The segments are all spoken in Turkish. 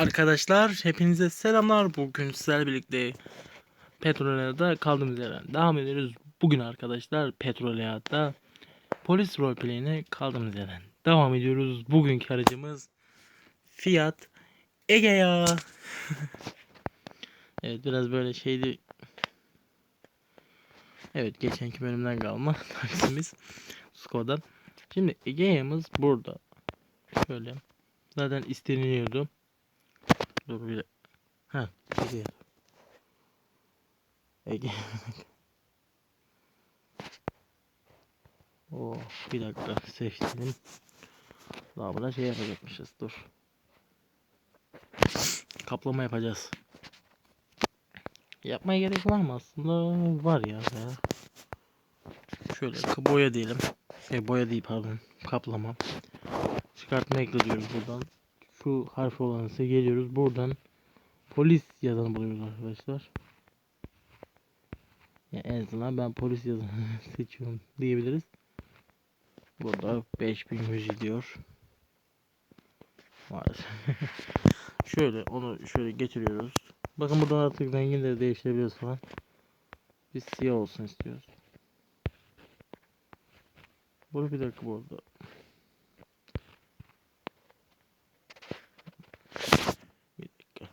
Arkadaşlar hepinize selamlar. Bugün sizlerle birlikte Petroleya'da kaldığımız yerden devam ediyoruz. Bugün arkadaşlar Petroleya'da polis roleplay'ine kaldığımız yerden devam ediyoruz. Bugünkü aracımız Fiat Egea. evet biraz böyle şeydi. Evet geçenki bölümden kalma taksimiz Skoda. Şimdi Egea'mız burada. Şöyle. Zaten isteniyordu. Dur bir Ha, Ege. Ege. Oo, bir dakika seçtim. Daha burada şey yapacakmışız. Dur. Kaplama yapacağız. Yapmaya gerek var mı aslında? Var ya. ya. Şöyle boya diyelim. Şey boya değil pardon. Kaplama. Çıkartma ekle buradan şu harf olan ise geliyoruz. Buradan polis yazanı buluyoruz arkadaşlar. Yani en azından ben polis yazanı seçiyorum diyebiliriz. Burada 5100 diyor. Maalesef. şöyle onu şöyle getiriyoruz. Bakın buradan artık renginleri değiştirebiliyoruz falan. Biz siyah olsun istiyoruz. Bunu bir dakika bu arada. Bir dakika.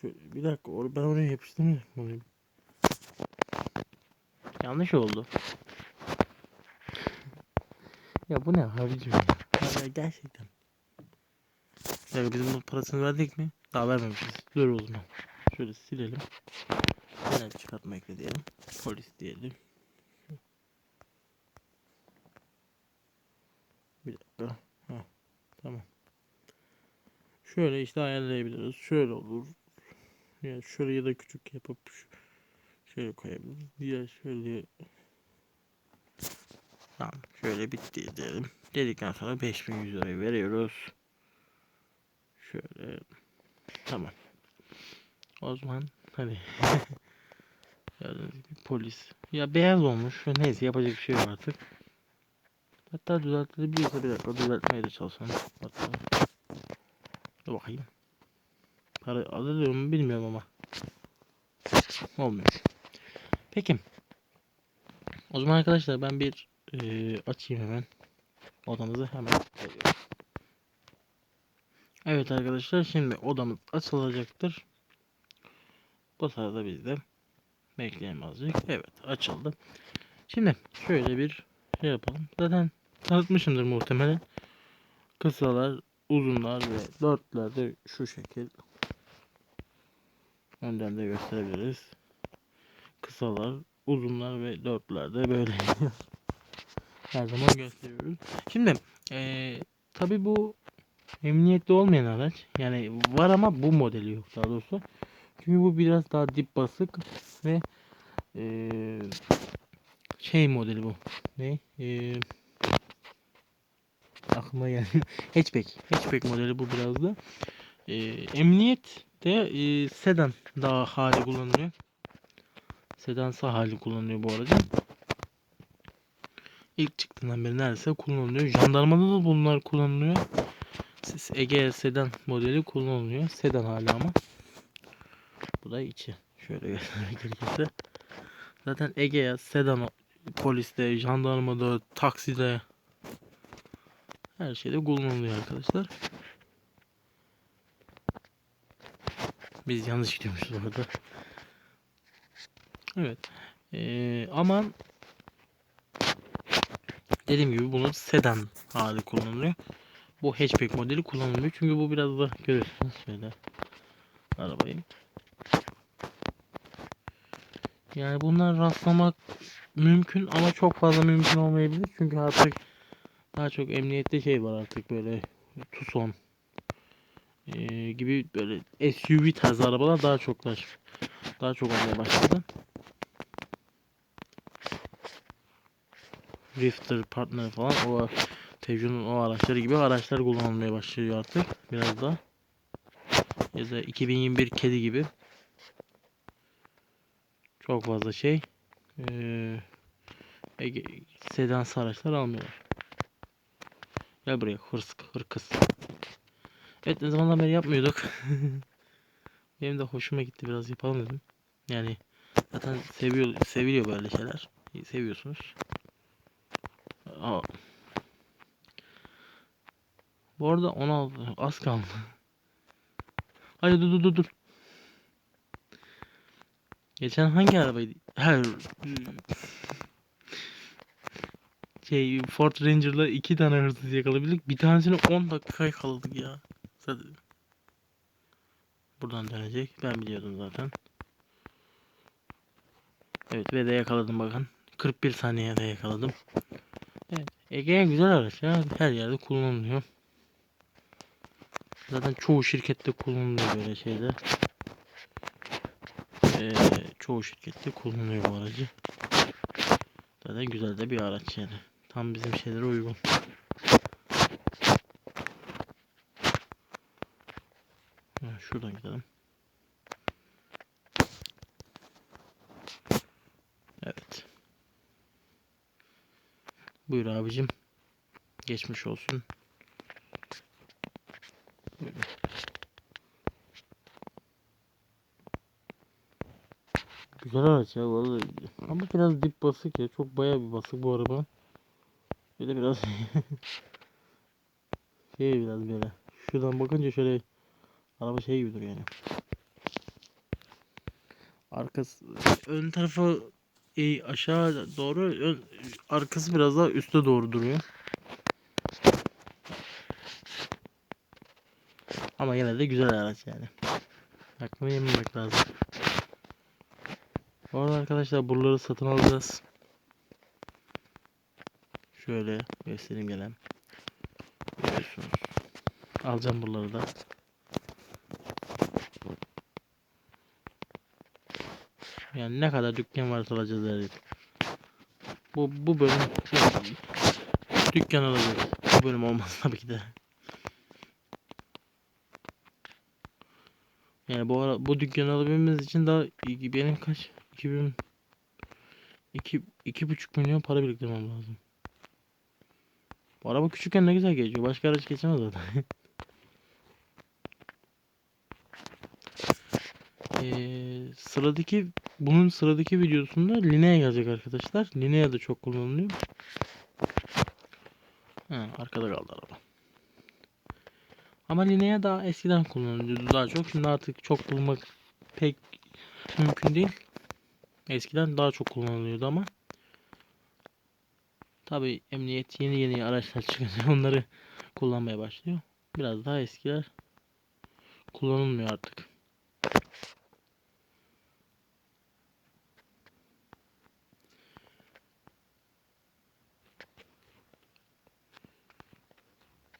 Şöyle, bir dakika. or- Ben oraya yapıştırmayacağım. Orayı. Yanlış oldu. Ya bu ne abicim ya? Ya gerçekten. Ya biz bunun parasını verdik mi? Daha vermemişiz. Dur o zaman. Şöyle silelim. Genel çıkartma ekle diyelim. Polis diyelim. Bir dakika. Ha, tamam. Şöyle işte ayarlayabiliriz. Şöyle olur. Ya şöyle ya da küçük yapıp şöyle koyabiliriz. Ya şöyle Tamam. Şöyle bitti diyelim. Dedikten sonra 5100 lirayı veriyoruz. Şöyle tamam. O zaman hadi. Polis. Ya beyaz olmuş. Neyse yapacak bir şey yok artık. Hatta düzeltilebiliyorsa bir dakika düzeltmeye de çalışalım. Hatta Dur bakayım. Para alıyor mu bilmiyorum ama. Olmuyor. Peki. O zaman arkadaşlar ben bir e, açayım hemen. Odamızı hemen. Evet arkadaşlar şimdi odamız açılacaktır. Bu sırada biz de bekleyelim azıcık. Evet açıldı. Şimdi şöyle bir şey yapalım. Zaten tanıtmışımdır muhtemelen. Kısalar, uzunlar ve dörtler de şu şekil. Önden de gösterebiliriz. Kısalar, uzunlar ve dörtler de böyle her zaman gösteriyoruz. Şimdi eee tabi bu emniyetli olmayan araç. Yani var ama bu modeli yok daha doğrusu. Çünkü bu biraz daha dip basık ve eee, şey modeli bu. Ne? Eee aklıma geldi. hatchback. Hatchback modeli bu biraz da. Ee, emniyet de e, sedan daha hali kullanılıyor. Sedansa hali kullanılıyor bu aracın. İlk çıktığından beri neredeyse kullanılıyor. Jandarmada da bunlar kullanılıyor. Siz Ege sedan modeli kullanılıyor. Sedan hali ama. Bu da içi. Şöyle göstermek gerekirse. Zaten Egea sedan poliste, jandarmada, takside her şeyde kullanılıyor arkadaşlar. Biz yanlış gidiyormuşuz orada. Evet. Ee, ama dediğim gibi bunun sedan hali kullanılıyor. Bu hatchback modeli kullanılmıyor. Çünkü bu biraz da görüyorsunuz şöyle arabayı. Yani bunlar rastlamak mümkün ama çok fazla mümkün olmayabilir. Çünkü artık daha çok emniyette şey var artık böyle Tucson gibi böyle SUV tarzı arabalar daha çoklar. Daha çok olmaya başladı. Rifter, Partner falan o Peugeot'un o araçları gibi araçlar kullanılmaya başlıyor artık biraz da. Ya da 2021 kedi gibi. Çok fazla şey. Ee, Ege, sedansı araçlar almıyorlar. Gel buraya hırs, hırkız. Evet ne zamandan beri yapmıyorduk. Benim de hoşuma gitti biraz yapalım dedim. Yani zaten seviyor, seviliyor böyle şeyler. Seviyorsunuz. Aa. Bu arada 16 az kaldı. Hayır dur dur dur dur. Geçen hangi arabaydı? Her şey Ford Ranger'la iki tane hırsız yakalabildik. Bir tanesini 10 dakika yakaladık ya. Zaten buradan dönecek. Ben biliyordum zaten. Evet ve de yakaladım bakın. 41 saniyede yakaladım. Evet. Ege güzel araç ya. Her yerde kullanılıyor. Zaten çoğu şirkette kullanılıyor böyle şeyler. Ee, çoğu şirkette kullanılıyor bu aracı. Zaten güzel de bir araç yani. Tam bizim şeylere uygun. Ha, şuradan gidelim. Evet. Buyur abicim. Geçmiş olsun. Buyurun. Güzel araç ya vallahi. Ama biraz dip basık ya. Çok bayağı bir basık bu araba. Bir de biraz şey biraz böyle. Şuradan bakınca şöyle araba şey gibi duruyor yani. Arkası ön tarafı e, aşağı doğru ön, arkası biraz daha üste doğru duruyor. Ama yine de güzel araç yani. Hakkını yememek lazım. Bu arada arkadaşlar buraları satın alacağız. Şöyle göstereyim gelen. Alacağım buraları da. Yani ne kadar dükkan varsa alacağız dedik. Bu, bu bölüm dükkan alacağız. Bu bölüm olmaz tabii ki de. Yani bu ara, bu dükkanı alabilmemiz için daha benim kaç 2000 2 iki buçuk milyon para biriktirmem lazım. Bu araba küçükken ne güzel geçiyor. Başka araç geçemez zaten. Ee, sıradaki bunun sıradaki videosunda Linea gelecek arkadaşlar. Linea da çok kullanılıyor. Ha, arkada kaldı araba. Ama Linea daha eskiden kullanılıyordu daha çok. Şimdi artık çok bulmak pek mümkün değil. Eskiden daha çok kullanılıyordu ama. Tabi emniyet yeni yeni araçlar çıkınca onları kullanmaya başlıyor. Biraz daha eskiler kullanılmıyor artık.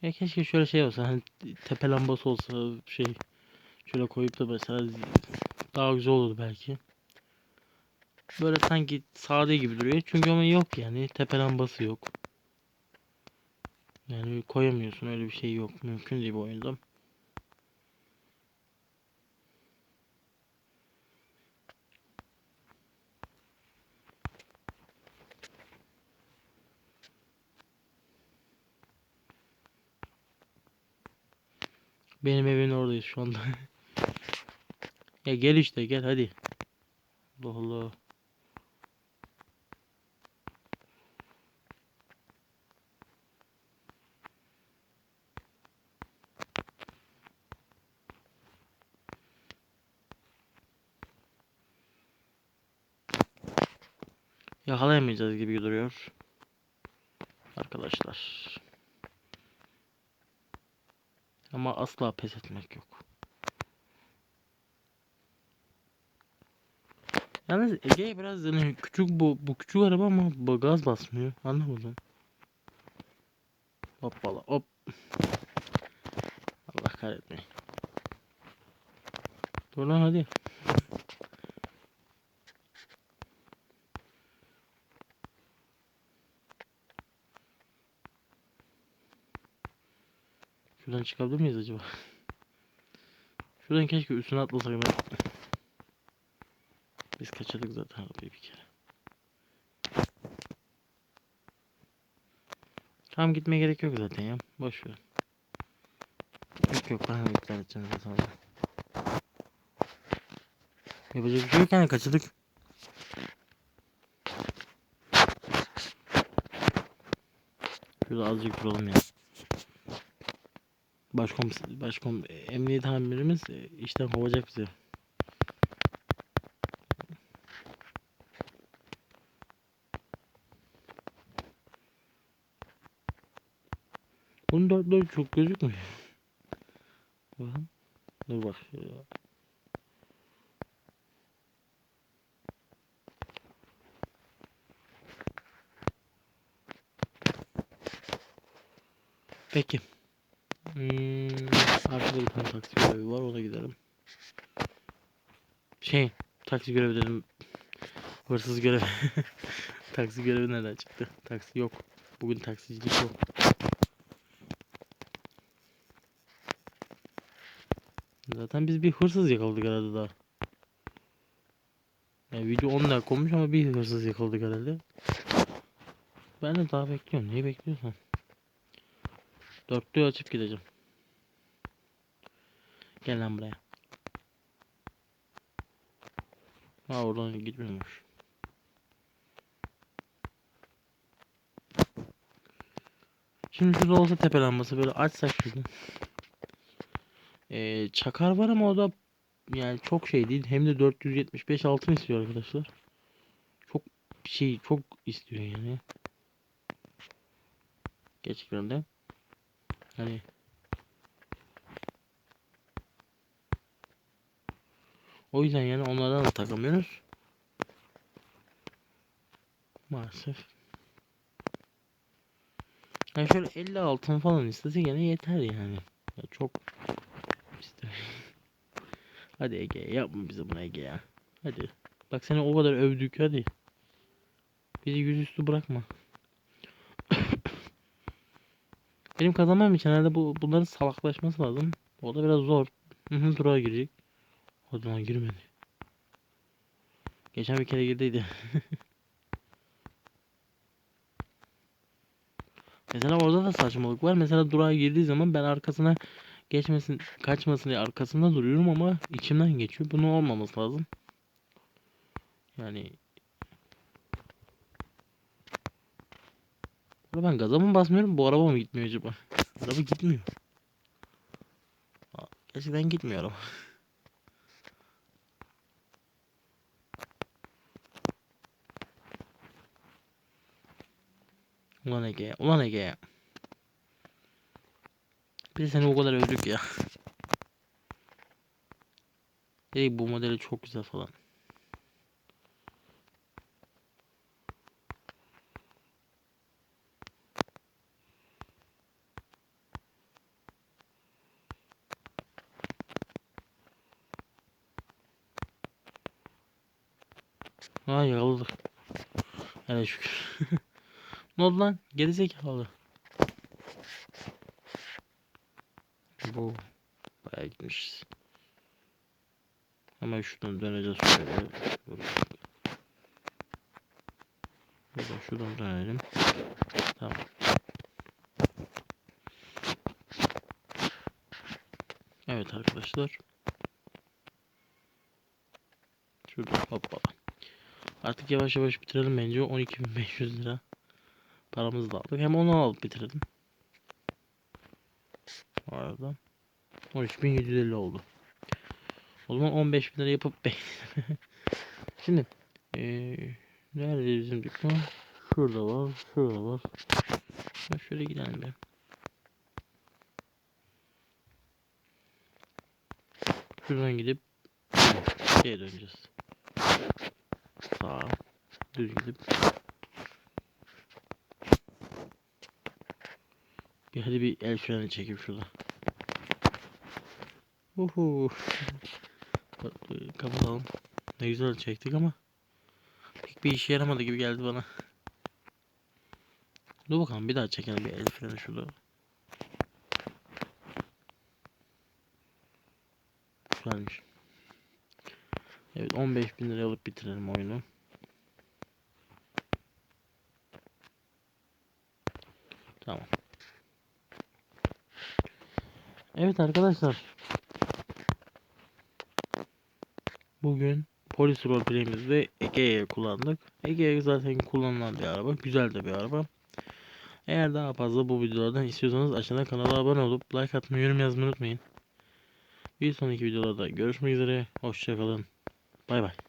Ya keşke şöyle şey olsa hani tepe lambası olsa şey şöyle koyup da mesela daha güzel olurdu belki. Böyle sanki sade gibi duruyor. Çünkü ama yok yani tepe lambası yok. Yani koyamıyorsun öyle bir şey yok. Mümkün değil bu oyunda. Benim evin oradayız şu anda. ya gel işte gel hadi. Allah Allah. Yakalayamayacağız gibi duruyor. Arkadaşlar. Ama asla pes etmek yok. Yalnız Ege biraz yani küçük bu bu küçük araba ama bu gaz basmıyor. Anlamadım. Hoppala hop. Allah kahretmeyin. Dur lan hadi. Şuradan çıkabilir miyiz acaba? Şuradan keşke üstüne atlasak ben. Biz kaçırdık zaten arabayı bir kere. Tam gitmeye gerek yok zaten ya. Boş ver. Yok yok ben iptal edeceğim zaten. Yapacak bir şey yok yani kaçırdık. Şurada azıcık duralım ya. Başkom, başkom, emniyet amirimiz e, işten kovacak bizi. Bunun dörtleri çok gözükmüyor. Bakın. Dur bak. şöyle. Peki. Hmm, arkada bir tane taksi görevi var ona gidelim. Şey, taksi görevi dedim. Hırsız görevi. taksi görevi nereden çıktı? Taksi yok. Bugün taksicilik yok. Zaten biz bir hırsız yakaladık herhalde daha. Yani video 10 dakika olmuş ama bir hırsız yakaladık herhalde. Ben de daha bekliyorum. Niye bekliyorsun? Dörtlüğü açıp gideceğim. Gel lan buraya. Ha oradan gitmiyormuş. Şimdi şurada olsa tepe lambası böyle açsak şunu. Ee, çakar var ama o da yani çok şey değil. Hem de 475 altın istiyor arkadaşlar. Çok şey çok istiyor yani. Gerçekten de. Hani O yüzden yani onlardan da takamıyoruz. Maalesef. Yani şöyle 50 altın falan istese gene yeter yani. Ya çok işte. Hadi Ege yapma bize bunu Ege ya. Hadi. Bak seni o kadar övdük hadi. Bizi yüzüstü bırakma. Benim kazanmam için herhalde bu bunların salaklaşması lazım. O da biraz zor. Hı hı durağa girecek. Hadi lan girmedi. Geçen bir kere girdiydi. Mesela orada da saçmalık var. Mesela durağa girdiği zaman ben arkasına geçmesin, kaçmasın diye arkasında duruyorum ama içimden geçiyor. Bunun olmaması lazım. Yani Burada ben gaza mı basmıyorum? Bu araba mı gitmiyor acaba? Araba gitmiyor. Gerçekten gitmiyor araba. Ulan Ege, ulan Ege. Biz seni o kadar övdük ya. Dedik bu modeli çok güzel falan. Ha yakaladık. Hele şükür. ne oldu lan? Gerizekalı. Bu bayağı gitmişiz. Hemen şuradan döneceğiz şöyle. Buradan şuradan dönelim. Tamam. Evet arkadaşlar. Şurada hoppala. Artık yavaş yavaş bitirelim bence. 12.500 lira paramızı da aldık. Hem onu alıp bitirelim. Bu arada 13.750 oldu. O zaman 15.000 lira yapıp. Şimdi ee, nerede bizim dükkan? Şurada var, şurada var. Ya şöyle gidelim be. Şuradan gidip şeye döneceğiz. Sağa düz gidip bir hadi bir el freni çekip şurada. Uhu. Kapatalım. Ne güzel çektik ama pek bir işe yaramadı gibi geldi bana. Dur bakalım bir daha çekelim bir el freni şurada. Güzelmiş. Evet 15 bin lira alıp bitirelim oyunu. Tamam. Evet arkadaşlar. Bugün polis roleplay'imizde Ege'ye kullandık. Ege zaten kullanılan bir araba. Güzel de bir araba. Eğer daha fazla bu videolardan istiyorsanız aşağıdan kanala abone olup like atmayı, yorum yazmayı unutmayın. Bir sonraki videolarda görüşmek üzere. Hoşçakalın. Bay bay.